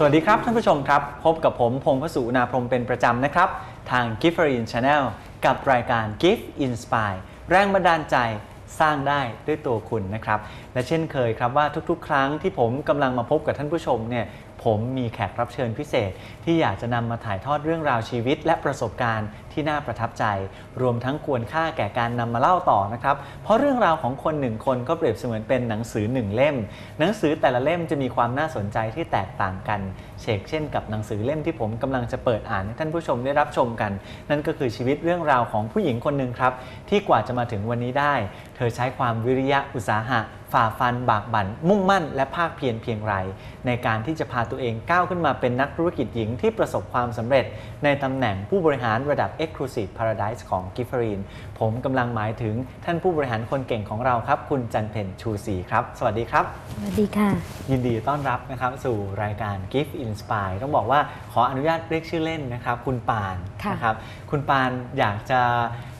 สวัสดีครับ ท่านผู้ชมครับ พบกับผมพงศ์พสุนาพรมเป็นประจำนะครับ ทาง g i f t e r i n Channel กับรายการ Gift Inspire แรงบันดาลใจสร้างได้ด้วยตัวคุณนะครับ และเช่นเคยครับว่าทุกๆ ครั้งที่ผมกำลังมาพบกับท่านผู้ชมเนี่ยผมมีแขกรับเชิญพิเศษ ที่อยากจะนำมาถ่ายทอดเรื่องราวชีวิต และประสบการณ์ ที่น่าประทับใจ รวมทั้งควรค่าแก่การนำมาเล่าต่อนะครับ เพราะเรื่องราวของคนหนึ่งคนก็เปรียบเสมือนเป็นหนังสือหนึ่งเล่ม หนังสือแต่ละเล่มจะมีความน่าสนใจที่แตกต่างกัน เชกเช่นกับหนังสือเล่มที่ผมกำลังจะเปิดอ่านให้ท่านผู้ชมได้รับชมกัน นั่นก็คือชีวิตเรื่องราวของผู้หญิงคนหนึ่งครับที่กว่าจะมาถึงวันนี้ได้ เธอใช้ความวิริยะอุตสาหะ ฝ่าฟันบากบั่นมุ่งมั่น และภาคเพียรเพียงไร ในการที่จะพาตัวเองก้าวขึ้นมาเป็นนักธุรกิจหญิงที่ประสบความสำเร็จ ในตำแหน่งผู้บริหารระดับ Exclusive Paradise ของกิฟฟรีนผมกำลังหมายถึงท่านผู้บริหารคนเก่งของเราครับ คุณจันเพ็ญชูศรีครับ สวัสดีครับ สวัสดีค่ะ ยินดีต้อนรับนะครับสู่รายการ Gift Inspire ต้องบอกว่าขออนุญาตเรียกชื่อเล่นนะครับ คุณปานค่ะนะครับคุณปานอยากจะ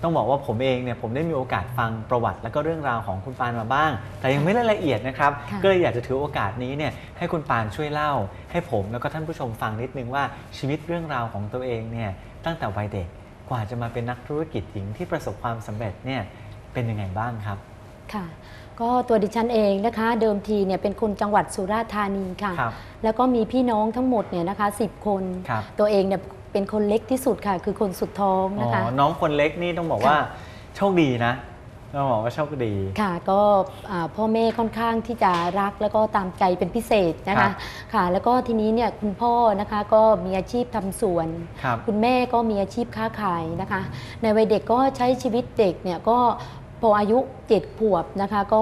ต้องบอกว่าผมเองเนี่ยผมได้มีโอกาสฟังประวัติ และก็เรื่องราวของคุณปานมาบ้าง แต่ยังไม่ได้ละเอียดนะครับค่ะก็เลยอยากจะถือโอกาสนี้เนี่ยให้คุณปานช่วยเล่า ให้ผมแล้วก็ท่านผู้ชมฟังนิดนึงว่าชีวิตเรื่องราวของตัวเองเนี่ยตั้งแต่วัยเด็กกว่าจะมาเป็นนักธุรกิจหญิงที่ประสบความสำเร็จเนี่ยเป็นยังไงบ้างครับค่ะก็ตัวดิฉันเองนะคะ เดิมทีเนี่ยเป็นคนจังหวัดสุราษฎร์ธานีค่ะครับแล้วก็มีพี่น้องทั้งหมดเนี่ยนะคะ10 คนครับตัวเองเนี่ย เป็นคนเล็กที่สุดค่ะ คือคนสุดท้องอ๋นะคะอน้องคนเล็กนี่ต้องบอกว่าค่ะโชคดีนะต้องบอกว่าโชคดีค่ะ ก็อ่าพ่อแม่ค่อนข้างที่จะรักแล้วก็ตามใจเป็นพิเศษนะครัคะบค่ะ แล้วก็ทีนี้เนี่ยคุณพ่อนะคะก็มีอาชีพทำสวนครับคุณแม่ก็มีอาชีพค้าขายนะคะ ในวัยเด็กก็ใช้ชีวิตเด็กเนี่ยก็พออายุเจ็ดขวบนะคะก็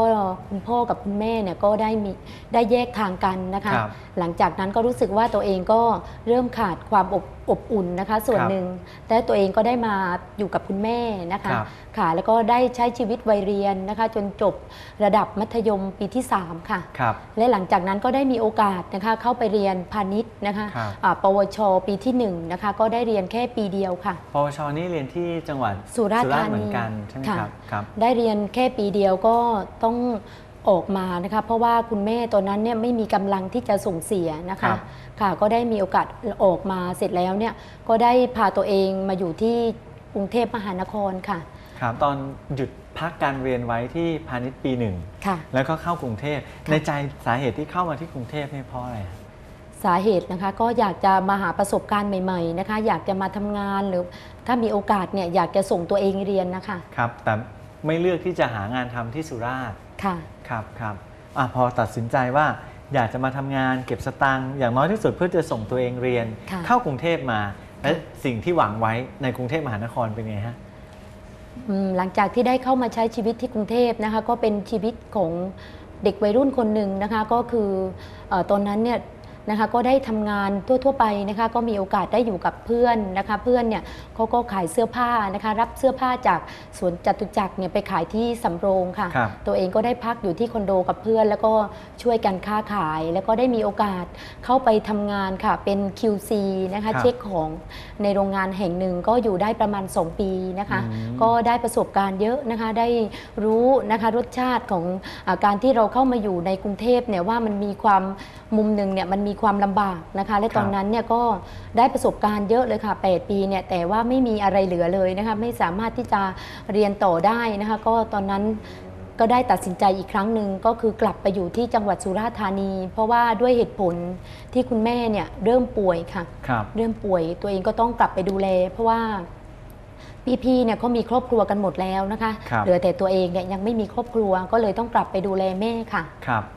คุณพ่อกับคุณแม่เนี่ยก็ได้มีได้แยกทางกันนะคะครับหลังจากนั้นก็รู้สึกว่าตัวเองก็เริ่มขาดความอบ อบอุ่นนะคะ ส่วนครับหนึ่งแต่ตัวเองก็ได้มาอยู่กับคุณแม่นะคะครับค่ะแล้วก็ได้ใช้ชีวิตวัยเรียนนะคะ จนจบระดับมัธยมปีที่ 3 ค่ะครับและหลังจากนั้นก็ได้มีโอกาสนะคะเข้าไปเรียนพาณิชย์นะคะครับอ่าปวช ปีที่1นะคะก็ได้เรียนแค่ปีเดียวค่ะ ปวชนี่เรียนที่จังหวัดสุราษฎร์ธาเหมือนีนกันใช่ไหมค่ะครับครับได้เรียนแค่ปีเดียวก็ต้อง ออกมานะคะเพราะว่าคุณแม่ตอนนั้นเนี่ยไม่มีกำลังที่จะส่งเสียนะครัคะบค่ะก็ได้มีโอกาสออกมาเสร็จแล้วเนี่ยก็ได้พาตัวเองมาอยู่ที่กรุงเทพมหานครค่ะครับตอนหยุดพักการเรียนไว้ที่พาณิชย์ปีหนึ่งค่ะแล้วก็เข้ากรุงเทพในใจสาเหตุที่เข้ามาที่กรุงเทพนี่เพราะอะไรครับสาเหตุนะคะก็อยากจะมาหาประสบการณ์ใหม่ๆนะคะอยากจะมาทำงานหรือถ้ามีโอกาสเนี่ยอยากจะส่งตัวเองเรียนนะคะครับแต่ไม่เลือกที่จะหางานทำที่สุราษฎร์ค่ะ ครับครับอะพอตัดสินใจว่าอยากจะมาทำงานเก็บสตังค์อย่างน้อยที่สุดเพื่อจะส่งตัวเองเรียน ค่ะ เข้ากรุงเทพมา และสิ่งที่หวังไว้ในกรุงเทพมหานครเป็นไงฮะ อืมหลังจากที่ได้เข้ามาใช้ชีวิตที่กรุงเทพนะคะก็เป็นชีวิตของเด็กวัยรุ่นคนหนึ่งนะคะก็คือเออตอนนั้นเนี่ย นะคะก็ได้ทำงานทั่วๆไปนะคะก็มีโอกาสได้อยู่กับเพื่อนนะคะเพื่อนเนี่ยเขาก็ขายเสื้อผ้านะคะรับเสื้อผ้าจากสวนจตุจักรเนี่ยไปขายที่สำโรงค่ะครับตัวเองก็ได้พักอยู่ที่คอนโดกับเพื่อน แล้วก็ช่วยกันค้าขาย แล้วก็ได้มีโอกาสเข้าไปทำงานค่ะเป็น QC นะครัคะบเช็คของในโรงงานแห่งหนึ่งก็อยู่ได้ประมาณ 2 ปีนะคะอืมก็ได้ประสบการณ์เยอะนะคะได้รู้นะคะรสชาติของอาการที่เราเข้ามาอยู่ในกรุงเทพเนี่ยว่ามันมีความมุมหนึ่งเนี่ยมันมีความลำบากนะคะและตอนนั้นเนี่ยก็ได้ประสบการณ์เยอะเลยค่ะ 8 ปีเนี่ยแต่ว่าไม่มีอะไรเหลือเลยนะคะไม่สามารถที่จะเรียนต่อได้นะคะก็ตอนนั้นก็ได้ตัดสินใจอีกครั้งหนึ่งก็คือกลับไปอยู่ที่จังหวัดสุราษฎร์ธานี เพราะว่าด้วยเหตุผลที่คุณแม่เนี่ยเริ่มป่วยค่ะครับเริ่มป่วยตัวเองก็ต้องกลับไปดูแล เพราะว่าพี่ๆเนี่ยเขามีครอบครัวกันหมดแล้วนะคะครับเหลือแต่ตัวเองเนี่ยยังไม่มีครอบครัวก็เลยต้องกลับไปดูแลแม่ค่ะครับค่ะ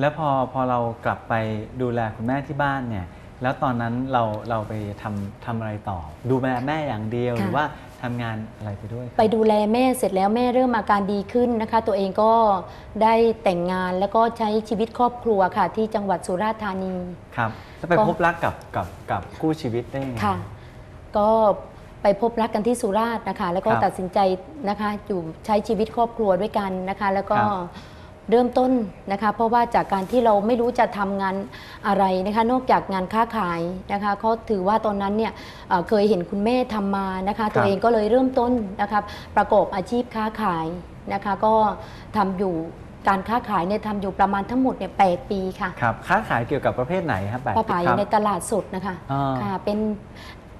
แล้วพอพอเรากลับไปดูแลคุณแม่ที่บ้านเนี่ยแล้วตอนนั้นเราเราไปทำทำอะไรต่อ ดูแลแม่อย่างเดียวค่ะหรือว่าทำงานอะไรไปด้วยครับไปดูแลแม่เสร็จแล้วแม่เริ่มอาการดีขึ้นนะคะ ตัวเองก็ได้แต่งงานแล้วก็ใช้ชีวิตครอบครัวค่ะ ที่จังหวัดสุราษฎร์ธานีครับแล้วไปก็พบรักกับกับกับคู่ชีวิตได้ยังไงค่ะ ก็ไปพบรักกันที่สุราษฎร์นะคะ แล้วก็ครับตัดสินใจนะคะอยู่ใช้ชีวิตครอบครัวด้วยกันนะคะ แล้วก็ครับ เริ่มต้นนะคะ เพราะว่าจากการที่เราไม่รู้จะทำงานอะไรนะคะ นอกจากงานค้าขายนะคะเขาถือว่าตอนนั้นเนี่ยเอ่อเคยเห็นคุณแม่ทำมานะคะ ตัวเองก็เลยเริ่มต้นนะคะประกอบอาชีพค้าขายนะคะ ก็ทำอยู่การค้าขายเนี่ยทำอยู่ประมาณทั้งหมดเนี่ยแปีค่ะครับค้าขายเกี่ยวกับประเภทไหนครับแปดปลาขายครับในตลาดสดนะคะอ่าค่ะเป็น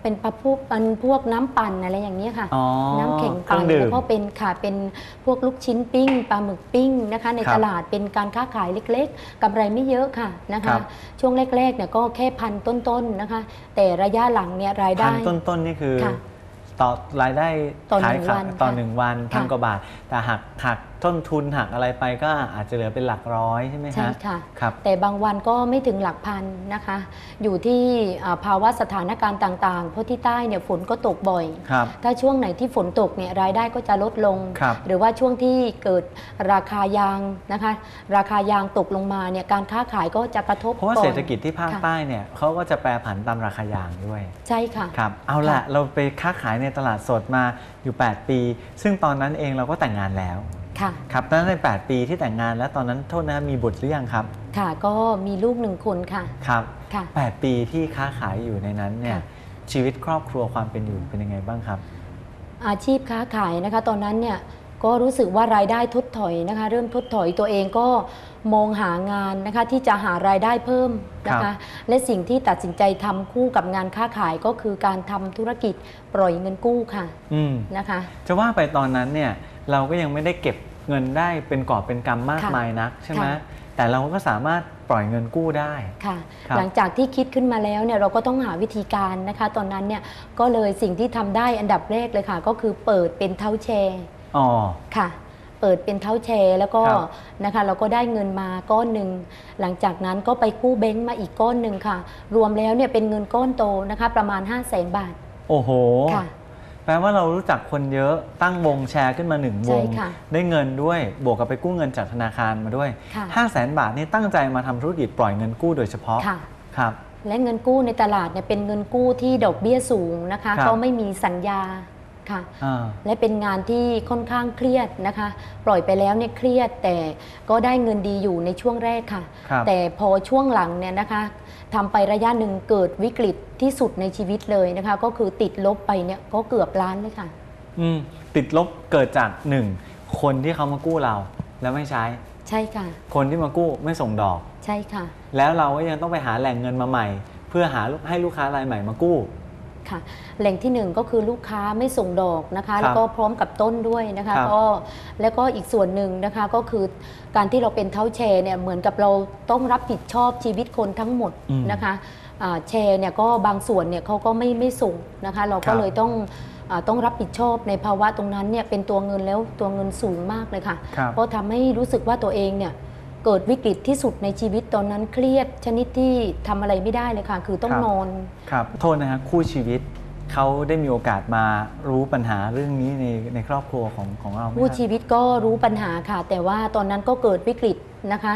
เป็นปลาพวกเป็นพวกน้ำปั่นอะไรอย่างนี้ยค่ะ อ๋อน้ำแข็งเครื่ปั่อนงดื่มแล้วก็เป็นค่ะเป็นพวกลูกชิ้นปิ้งปลาหมึกปิ้งนะคะ ในครับตลาดเป็นการค้าขายเล็กๆกำไรไม่เยอะค่ะนะครัคะ บ ช่วงแรกๆเนี่ยก็แค่พันต้นๆนะคะ แต่ระยะหลังเนี่ยรายพัได้ นต้นๆนี่คือค่ะ ต่อรายได้ต่อหขายนึ่งขายวันต่อค่ะหนึ่งวันค่ะพันกว่าบาท แต่หักหักต้นทุนหักอะไรไปก็อาจจะเหลือเป็นหลักร้อยใช่ไหมใช่ฮะค่ะ ครับ แต่บางวันก็ไม่ถึงหลักพันนะคะ อยู่ที่อ่าภาวะสถานการณ์ต่างๆ เพราะที่ใต้เนี่ยฝนก็ตกบ่อย ครับ ถ้าช่วงไหนที่ฝนตกเนี่ยรายได้ก็จะลดลง ครับหรือว่าช่วงที่เกิดราคายางนะคะ ราคายางตกลงมาเนี่ยการค้าขายก็จะกระทบเพราะว่าก่อน เศรษฐกิจที่ภาคค่ะ ใต้เนี่ยเขาก็จะแปรผันตามราคายางด้วย ใช่ค่ะ ครับ เอาละค่ะ เราไปค้าขายในตลาดสดมาอยู่ 8 ปี ซึ่งตอนนั้นเองเราก็แต่งงานแล้วค่ะครับตอนนั้นใน8ปีที่แต่งงานแล้วตอนนั้นโทษนะมีบุตรหรือยังครับ ค่ะ ก็มีลูกหนึ่งคนค่ะครับค่ะ8ปีที่ค้าขายอยู่ในนั้นเนี่ยค่ะชีวิตครอบครัวความเป็นอยู่เป็นยังไงบ้างครับ อาชีพค้าขายนะคะ ตอนนั้นเนี่ย ก็รู้สึกว่ารายได้ทดถอยนะคะ เริ่มทดถอยตัวเองก็มองหางานนะคะที่จะหารายได้เพิ่มนะครัคะบและสิ่งที่ตัดสินใจทำคู่กับงานค้าขายก็คือการทำธุรกิจปล่อยเงินกู้ค่ะอืมนะคะ จะว่าไปตอนนั้นเนี่ยเราก็ยังไม่ได้เก็บเงินได้เป็นกอบเป็นกำมากค่ะมายนักใช่ไหมค่ะแต่เราก็สามารถปล่อยเงินกู้ได้ค่ะครับหลังจากที่คิดขึ้นมาแล้วเนี่ยเราก็ต้องหาวิธีการนะคะ ตอนนั้นเนี่ยก็เลยสิ่งที่ทำได้อันดับแรกเลยค่ะ ก็คือเปิดเป็นเท้าแชร์ อ๋อ ค่ะ เปิดเป็นเท้าแชร์แล้วก็ครับนะคะเราก็ได้เงินมาก้อนหนึ่งหลังจากนั้นก็ไปกู้แบงก์มาอีกก้อนหนึ่งค่ะ รวมแล้วเนี่ยเป็นเงินก้อนโตนะคะ ประมาณ 5 0 0แสนบาทโอ้โห ค่ะ แปลว่าเรารู้จักคนเยอะตั้งวงแชร์ขึ้นมาหนึ่งวใช่งค่ะได้เงินด้วยบวกกับไปกู้เงินจากธนาคารมาด้วย ค่ะ 5 0 0แสนบาทนี่ตั้งใจมาทำธุรกิจปล่อยเงินกู้โดยเฉพาะค่ะ ครับ และเงินกู้ในตลาดเนี่ยเป็นเงินกู้ที่ดอกเบี้ยสูงนะคะครับก็ไม่มีสัญญา ค่ะอ่าและเป็นงานที่ค่อนข้างเครียดนะคะ ปล่อยไปแล้วเนี่ยเครียดแต่ก็ได้เงินดีอยู่ในช่วงแรกค่ะครับแต่พอช่วงหลังเนี่ยนะคะทำไประยะหนึ่งเกิดวิกฤตที่สุดในชีวิตเลยนะคะ ก็คือติดลบไปเนี่ยก็เกือบล้านเลยค่ะอืมติดลบเกิดจากหนึ่งคนที่เขามากู้เราแล้วไม่ใช้ ใช่ค่ะ คนที่มากู้ไม่ส่งดอก ใช่ค่ะ แล้วเราก็ยังต้องไปหาแหล่งเงินมาใหม่ เพื่อหาให้ลูกค้ารายใหม่มากู้ ค่ะ แหล่งที่หนึ่งก็คือลูกค้าไม่ส่งดอกนะคะครับแล้วก็พร้อมกับต้นด้วยนะคะครับก็แล้วก็อีกส่วนหนึ่งนะคะก็คือการที่เราเป็นเท้าแชร์เนี่ยเหมือนกับเราต้องรับผิดชอบชีวิตคนทั้งหมดอืมนะคะอ่าแชร์เนี่ยก็บางส่วนเนี่ยเขาก็ไม่ไม่ส่งนะคะ เราครัก็บ เลยต้องอาต้องรับผิดชอบในภาวะตรงนั้นเนี่ยเป็นตัวเงินแล้วตัวเงินสูงมากเลยค่ะ ครับเพราะทำให้รู้สึกว่าตัวเองเนี่ย เกิดวิกฤตที่สุดในชีวิตตอนนั้นเครียดชนิดที่ทำอะไรไม่ได้เลยค่ะ คือต้องครับนอนครับโทษนะฮะคู่ชีวิตเขาได้มีโอกาสมารู้ปัญหาเรื่องนี้ในในครอบครัวของของเราไหมผู้ครับชีวิตก็รู้ปัญหาค่ะ แต่ว่าตอนนั้นก็เกิดวิกฤตนะคะ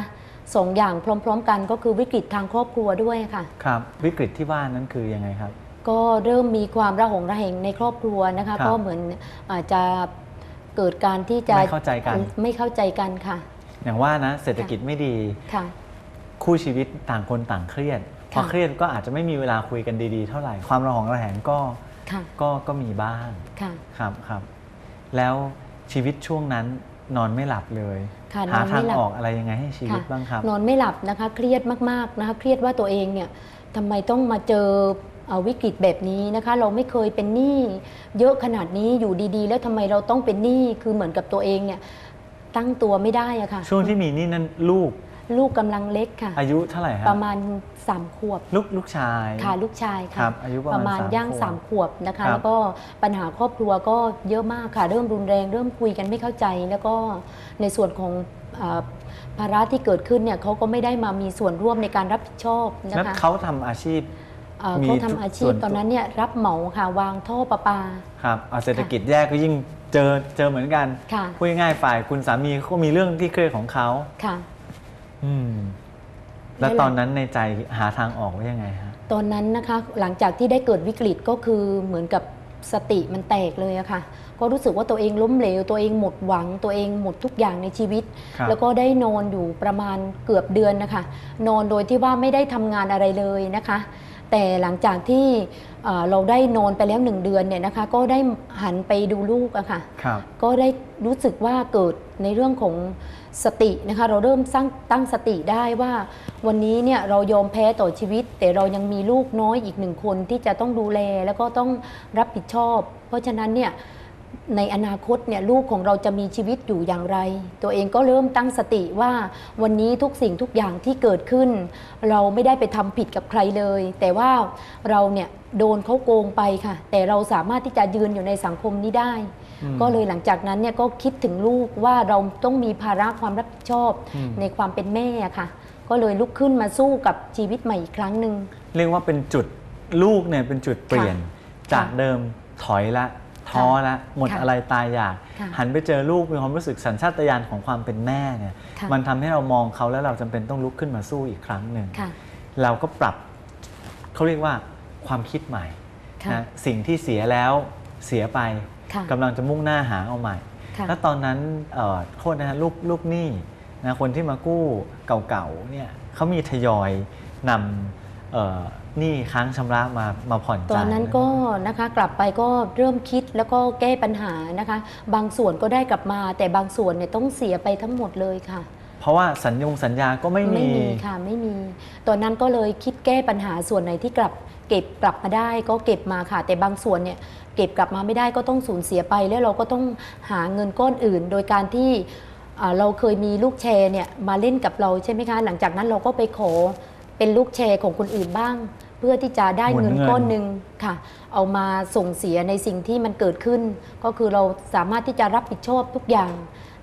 สองอย่างพร้อม ๆ กันก็คือวิกฤตทางครอบครัวด้วยค่ะ ครับ วิกฤตที่ว่านั้นคือยังไงครับ ก็เริ่มมีความระหองระแหงในครอบครัวนะครัคะบก็เหมือนอาจจะเกิดการที่จะไม่เข้าใจกันไม่เข้าใจกันค่ะ อย่างว่านะเศรษฐกิจไม่ดีค่ะคู่ชีวิตต่างคนต่างเครียดพอค่ะเครียดก็อาจจะไม่มีเวลาคุยกันดีๆ เท่าไหร่ความระหองระแหงก็ค่ะก็ก็มีบ้างค่ะครับครับ แล้วชีวิตช่วงนั้นนอนไม่หลับเลยค่ะหานอนไม่ทางหลับออกอะไรยังไงให้ชีวิตค่ะบ้างครับ นอนไม่หลับนะคะเครียดมากๆนะคะเครียดว่าตัวเองเนี่ยทำไมต้องมาเจอเอ่อวิกฤตแบบนี้นะคะ เราไม่เคยเป็นหนี้เยอะขนาดนี้อยู่ดีๆ แล้วทำไมเราต้องเป็นหนี้คือเหมือนกับตัวเองเนี่ย ตั้งตัวไม่ได้อะค่ะ ช่วงที่มีนี่นั่นลูกลูกกำลังเล็กค่ะ อายุเท่าไหร่ครัประมาณสามขวบ ลูกลูกชายค่ะลูกชายครัค่ะบอายุประมาณณย่างสาสามมขขววบบนะคะ ครับ แล้วก็ปัญหาครอบครัวก็เยอะมากค่ะ เริ่มรุนแรง เริ่มคุยกันไม่เข้าใจ แล้วก็ในส่วนของเอ่อภาระที่เกิดขึ้นเนี่ยเขาก็ไม่ได้มามีส่วนร่วมในการรับผิดชอบนะแล้วคะเขาทำอาชีพ เอ่อมีเขาทำอาชีส่พวนตัวตอนนั้นเนี่ยรับเหมาค่ะวางท่อประปา ครับเอาเศรษฐกิจแย่ก็ยิ่ง เจอเจอเหมือนกันค่ะ พูดง่ายๆฝ่ายคุณสามีเขาก็มีเรื่องที่เครียดของเขาค่ะ อืมแล้วแล้วตอนนั้นในใจหาทางออกว่ายังไงฮะ ตอนนั้นนะคะหลังจากที่ได้เกิดวิกฤตก็คือเหมือนกับสติมันแตกเลยอะค่ะ ก็รู้สึกว่าตัวเองล้มเหลว ตัวเองหมดหวัง ตัวเองหมดทุกอย่างในชีวิต ครับ แล้วก็ได้นอนอยู่ประมาณเกือบเดือนนะคะ นอนโดยที่ว่าไม่ได้ทำงานอะไรเลยนะคะ แต่หลังจากที่เอ่อเราได้นอนไปแล้วหนึ่งเดือนเนี่ยนะคะก็ได้หันไปดูลูกอะค่ะครับก็ได้รู้สึกว่าเกิดในเรื่องของสตินะคะเราเริ่มสร้างตั้งสติได้ว่า วันนี้เนี่ยเรายอมแพ้ต่อชีวิต แต่เรายังมีลูกน้อยอีกหนึ่งคนที่จะต้องดูแลแล้วก็ต้องรับผิดชอบ เพราะฉะนั้นเนี่ย ในอนาคตเนี่ยลูกของเราจะมีชีวิตอยู่อย่างไร ตัวเองก็เริ่มตั้งสติว่าวันนี้ทุกสิ่งทุกอย่างที่เกิดขึ้น เราไม่ได้ไปทำผิดกับใครเลย แต่ว่าเราเนี่ยโดนเขาโกงไปค่ะ แต่เราสามารถที่จะยืนอยู่ในสังคมนี้ได้อืมก็เลยหลังจากนั้นเนี่ยก็คิดถึงลูกว่าเราต้องมีภาระความรับผิดชอบอืมในความเป็นแม่อะค่ะ ก็เลยลุกขึ้นมาสู้กับชีวิตใหม่อีกครั้งหนึ่งเรียกว่าเป็นจุดลูกเนี่ยเป็นจุดเปลี่ยนจากค่ะเดิมถอยละ ท้อละหมดค่ะอะไรตายอยากค่ะหันไปเจอลูกมีความรู้สึกสัญชาตญาณของความเป็นแม่เนี่ยค่ะมันทำให้เรามองเขาแล้วเราจำเป็นต้องลุกขึ้นมาสู้อีกครั้งหนึ่งค่ะเราก็ปรับเขาเรียกว่าความคิดใหม่ค่ะนะสิ่งที่เสียแล้วเสียไปค่ะกำลังจะมุ่งหน้าหาเอาใหม่ค่ะแล้วตอนนั้นเอ่อโทษนะฮะลูกลูกหนี้นะคนที่มากู้เก่าๆเนี่ยเขามีทยอยนำเอ่อ หนี้ค้างชำระมามาผ่อนตจ่ายอนนั้นไหมก็นะคะกลับไปก็เริ่มคิดแล้วก็แก้ปัญหานะคะ บางส่วนก็ได้กลับมา แต่บางส่วนเนี่ยต้องเสียไปทั้งหมดเลยค่ะ เพราะว่าสัญญงสัญญาก็ไม่มีค่ะไม่มี ตอนนั้นก็เลยคิดแก้ปัญหาส่วนไหนที่กลับเก็บกลับมาได้ก็เก็บมาค่ะ แต่บางส่วนเนี่ยเก็บกลับมาไม่ได้ก็ต้องสูญเสียไป แล้วเราก็ต้องหาเงินก้อนอื่น โดยการที่อ่าเราเคยมีลูกแชร์เนี่ยมาเล่นกับเราใช่ไหมคะ หลังจากนั้นเราก็ไปขอเป็นลูกแชร์ของคนอื่นบ้าง เพื่อที่จะได้หมุนเงินเงินก้อนหนึ่งค่ะ เอามาส่งเสียในสิ่งที่มันเกิดขึ้น ก็คือเราสามารถที่จะรับผิดชอบทุกอย่าง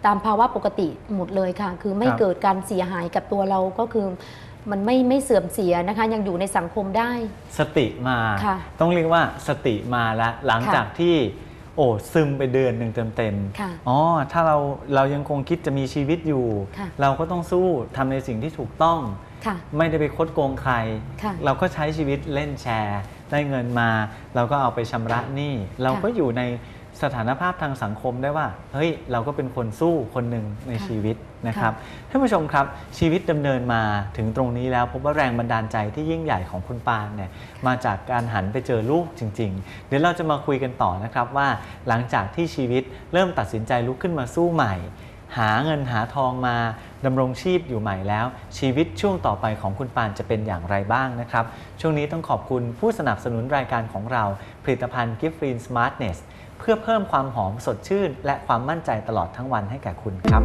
ตามภาวะปกติหมดเลยค่ะ คือไม่ครับเกิดการเสียหายกับตัวเราก็คือมันไม่ไม่เสื่อมเสียนะคะ ยังอยู่ในสังคมได้ สติมาค่ะต้องเรียกว่าสติมาแล้วหลังค่ะจากที่ โอ้ซึมไปเดือนหนึ่งเต็มค่ะๆอ๋อถ้าเราเรายังคงคิดจะมีชีวิตอยู่ ค่ะ เราก็ต้องสู้ทำในสิ่งที่ถูกต้อง ค่ะ ไม่ได้ไปคดโกงใคร ค่ะ เราก็ใช้ชีวิตเล่นแชร์ ได้เงินมา เราก็เอาไปชำระหนี้ เราก็อยู่ใน สถานภาพทางสังคมได้ว่า เฮ้ย เราก็เป็นคนสู้คนหนึ่งในค่ะชีวิตนะครับท่านผู้ชมครับชีวิตดำเนินมาถึงตรงนี้แล้ว พบว่าแรงบันดาลใจที่ยิ่งใหญ่ของคุณปางเนี่ยมาจากการหันไปเจอลูกจริง ๆ เดี๋ยวเราจะมาคุยกันต่อนะครับว่า หลังจากที่ชีวิตเริ่มตัดสินใจลุกขึ้นมาสู้ใหม่ หาเงินหาทองมาดำรงชีพอยู่ใหม่แล้ว ชีวิตช่วงต่อไปของคุณปานจะเป็นอย่างไรบ้างนะครับ ช่วงนี้ต้องขอบคุณผู้สนับสนุนรายการของเรา ผลิตภัณฑ์ Gift Green Smartness เพื่อเพิ่มความหอมสดชื่น และความมั่นใจตลอดทั้งวันให้แก่คุณครับ